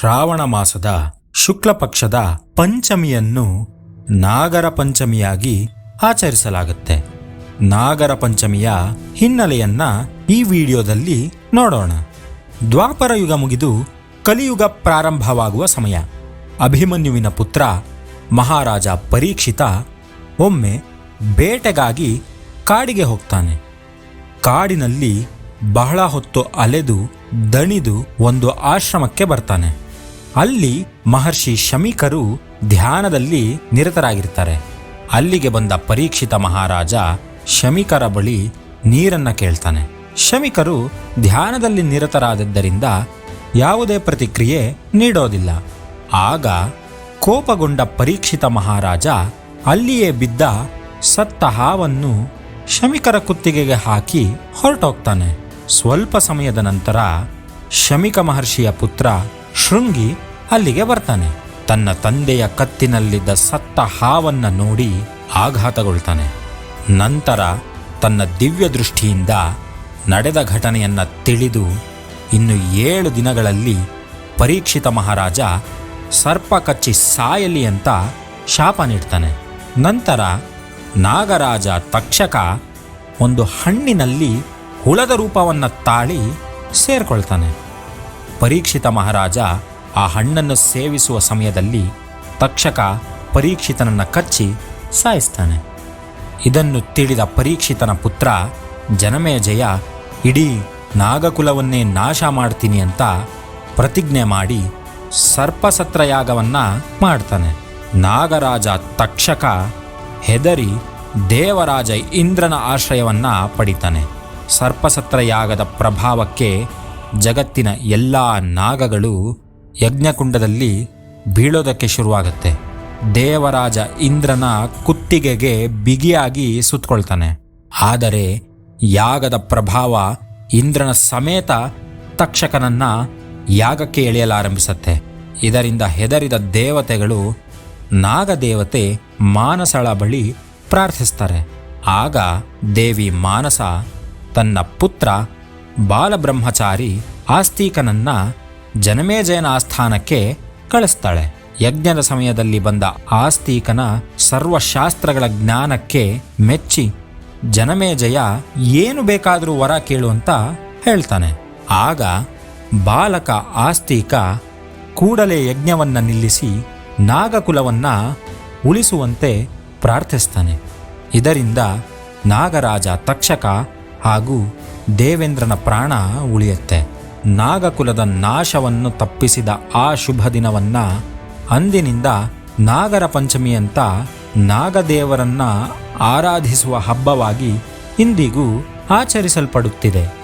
ಶ್ರಾವಣ ಮಾಸದ ಶುಕ್ಲ ಪಕ್ಷದ ಪಂಚಮಿಯನ್ನು ನಾಗರ ಪಂಚಮಿಯಾಗಿ ಆಚರಿಸಲಾಗುತ್ತೆ. ನಾಗರ ಪಂಚಮಿಯ ಹಿನ್ನೆಲೆಯನ್ನ ಈ ವಿಡಿಯೋದಲ್ಲಿ ನೋಡೋಣ. ದ್ವಾಪರ ಯುಗ ಮುಗಿದು ಕಲಿಯುಗ ಪ್ರಾರಂಭವಾಗುವ ಸಮಯ. ಅಭಿಮನ್ಯುವಿನ ಪುತ್ರ ಮಹಾರಾಜ ಪರೀಕ್ಷಿತ ಒಮ್ಮೆ ಬೇಟೆಗಾಗಿ ಕಾಡಿಗೆ ಹೋಗ್ತಾನೆ. ಕಾಡಿನಲ್ಲಿ ಬಹಳ ಹೊತ್ತು ಅಲೆದು ದಣಿದು ಒಂದು ಆಶ್ರಮಕ್ಕೆ ಬರ್ತಾನೆ. ಅಲ್ಲಿ ಮಹರ್ಷಿ ಶಮಿಕರು ಧ್ಯಾನದಲ್ಲಿ ನಿರತರಾಗಿರ್ತಾರೆ ಅಲ್ಲಿಗೆ ಬಂದ ಪರೀಕ್ಷಿತ ಮಹಾರಾಜ ಶಮಿಕರ ಬಳಿ ನೀರನ್ನ ಕೇಳ್ತಾನೆ. ಶಮಿಕರು ಧ್ಯಾನದಲ್ಲಿ ನಿರತರಾದದ್ದರಿಂದ ಯಾವುದೇ ಪ್ರತಿಕ್ರಿಯೆ ನೀಡೋದಿಲ್ಲ. ಆಗ ಕೋಪಗೊಂಡ ಪರೀಕ್ಷಿತ ಮಹಾರಾಜ ಅಲ್ಲಿಯೇ ಬಿದ್ದ ಸತ್ತ ಹಾವನ್ನು ಶಮಿಕರ ಕುತ್ತಿಗೆಗೆ ಹಾಕಿ ಹೊರಟೋಗ್ತಾನೆ. ಸ್ವಲ್ಪ ಸಮಯದ ನಂತರ ಶಮಿಕ ಮಹರ್ಷಿಯ ಪುತ್ರ ಶೃಂಗಿ ಅಲ್ಲಿಗೆ ಬರ್ತಾನೆ. ತನ್ನ ತಂದೆಯ ಕತ್ತಿನಲ್ಲಿದ್ದ ಸತ್ತ ಹಾವನ್ನ ನೋಡಿ ಆಘಾತಗೊಳ್ತಾನೆ. ನಂತರ ತನ್ನ ದಿವ್ಯ ದೃಷ್ಟಿಯಿಂದ ನಡೆದ ಘಟನೆಯನ್ನ ತಿಳಿದು ಇನ್ನು ಏಳು ದಿನಗಳಲ್ಲಿ ಪರೀಕ್ಷಿತ ಮಹಾರಾಜ ಸರ್ಪ ಕಚ್ಚಿ ಸಾಯಲಿ ಅಂತ ಶಾಪ ನೀಡ್ತಾನೆ. ನಂತರ ನಾಗರಾಜ ತಕ್ಷಕ ಒಂದು ಹಣ್ಣಿನಲ್ಲಿ ಹುಳದ ರೂಪವನ್ನು ತಾಳಿ ಸೇರ್ಕೊಳ್ತಾನೆ. ಪರೀಕ್ಷಿತ ಮಹಾರಾಜ ಆ ಹಣ್ಣನ್ನು ಸೇವಿಸುವ ಸಮಯದಲ್ಲಿ ತಕ್ಷಕ ಪರೀಕ್ಷಿತನನ್ನು ಕಚ್ಚಿ ಸಾಯಿಸ್ತಾನೆ. ಇದನ್ನು ತಿಳಿದ ಪರೀಕ್ಷಿತನ ಪುತ್ರ ಜನಮೇಜಯ, ಇಡೀ ನಾಗಕುಲವನ್ನೇ ನಾಶ ಮಾಡ್ತೀನಿ ಅಂತ ಪ್ರತಿಜ್ಞೆ ಮಾಡಿ ಸರ್ಪಸತ್ರಯಾಗವನ್ನು ಮಾಡ್ತಾನೆ. ನಾಗರಾಜ ತಕ್ಷಕ ಹೆದರಿ ದೇವರಾಜ ಇಂದ್ರನ ಆಶ್ರಯವನ್ನು ಪಡಿತಾನೆ. ಸರ್ಪಸತ್ರಯಾಗದ ಪ್ರಭಾವಕ್ಕೆ ಜಗತ್ತಿನ ಎಲ್ಲ ನಾಗಗಳು ಯಜ್ಞಕುಂಡದಲ್ಲಿ ಬೀಳೋದಕ್ಕೆ ಶುರುವಾಗುತ್ತೆ. ದೇವರಾಜ ಇಂದ್ರನ ಕುತ್ತಿಗೆಗೆ ಬಿಗಿಯಾಗಿ ಸುತ್ತಕೊಳ್ತಾನೆ ಆದರೆ ಯಾಗದ ಪ್ರಭಾವ ಇಂದ್ರನ ಸಮೇತ ತಕ್ಷಕನನ್ನ ಯಾಗಕ್ಕೆ ಎಳೆಯಲಾರಂಭಿಸುತ್ತೆ. ಇದರಿಂದ ಹೆದರಿದ ದೇವತೆಗಳು ನಾಗದೇವತೆ ಮಾನಸಳ ಬಳಿ ಪ್ರಾರ್ಥಿಸ್ತಾರೆ. ಆಗ ದೇವಿ ಮಾನಸ ತನ್ನ ಪುತ್ರ ಬಾಲಬ್ರಹ್ಮಚಾರಿ ಆಸ್ತಿಕನನ್ನ ಜನಮೇಜಯನ ಆಸ್ಥಾನಕ್ಕೆ ಕಳಿಸ್ತಾಳೆ. ಯಜ್ಞದ ಸಮಯದಲ್ಲಿ ಬಂದ ಆಸ್ತಿಕನ ಸರ್ವಶಾಸ್ತ್ರಗಳ ಜ್ಞಾನಕ್ಕೆ ಮೆಚ್ಚಿ ಜನಮೇಜಯ ಏನು ಬೇಕಾದರೂ ವರ ಕೇಳು ಅಂತ ಹೇಳ್ತಾನೆ. ಆಗ ಬಾಲಕ ಆಸ್ತಿಕ ಕೂಡಲೇ ಯಜ್ಞವನ್ನ ನಿಲ್ಲಿಸಿ ನಾಗಕುಲವನ್ನ ಉಳಿಸುವಂತೆ ಪ್ರಾರ್ಥಿಸ್ತಾನೆ. ಇದರಿಂದ ನಾಗರಾಜ ತಕ್ಷಕ ಹಾಗೂ ದೇವೇಂದ್ರನ ಪ್ರಾಣ ಉಳಿಯುತ್ತೆ. ನಾಗಕುಲದ ನಾಶವನ್ನು ತಪ್ಪಿಸಿದ ಆ ಶುಭ ದಿನವನ್ನ ಅಂದಿನಿಂದ ನಾಗರ ಪಂಚಮಿ ಅಂತ ನಾಗದೇವರನ್ನ ಆರಾಧಿಸುವ ಹಬ್ಬವಾಗಿ ಇಂದಿಗೂ ಆಚರಿಸಲ್ಪಡುತ್ತಿದೆ.